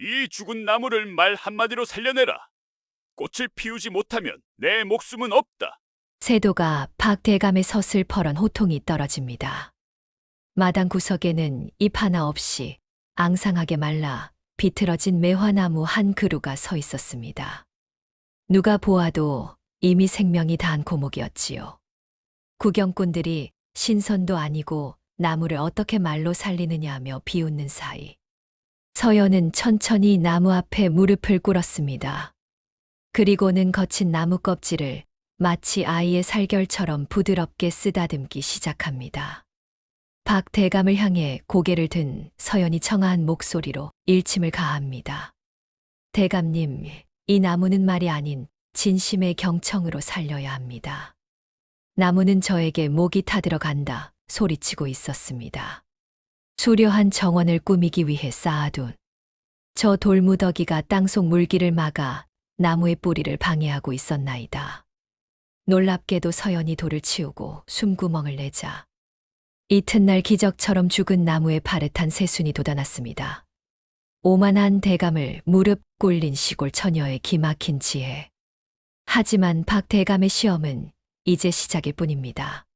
이 죽은 나무를 말 한마디로 살려내라. 꽃을 피우지 못하면 내 목숨은 없다. 세도가 박 대감의 서슬퍼런 호통이 떨어집니다. 마당 구석에는 잎 하나 없이 앙상하게 말라 비틀어진 매화나무 한 그루가 서 있었습니다. 누가 보아도 이미 생명이 다한 고목이었지요. 구경꾼들이 신선도 아니고 나무를 어떻게 말로 살리느냐 하며 비웃는 사이 서연은 천천히 나무 앞에 무릎을 꿇었습니다. 그리고는 거친 나무 껍질을 마치 아이의 살결처럼 부드럽게 쓰다듬기 시작합니다. 박 대감을 향해 고개를 든 서연이 청아한 목소리로 일침을 가합니다. 대감님, 이 나무는 말이 아닌 진심의 경청으로 살려야 합니다. 나무는 저에게 목이 타들어간다 소리치고 있었습니다. 수려한 정원을 꾸미기 위해 쌓아둔 저 돌무더기가 땅속 물기를 막아 나무의 뿌리를 방해하고 있었나이다. 놀랍게도 서연이 돌을 치우고 숨구멍을 내자 이튿날 기적처럼 죽은 나무에 파릇한 새순이 돋아났습니다. 오만한 대감을 무릎 꿇린 시골 처녀의 기막힌 지혜. 하지만 박 대감의 시험은 이제 시작일 뿐입니다.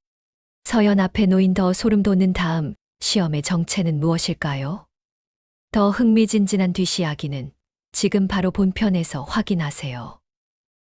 서연 앞에 놓인 더 소름 돋는 다음 시험의 정체는 무엇일까요? 더 흥미진진한 뒷이야기는 지금 바로 본편에서 확인하세요.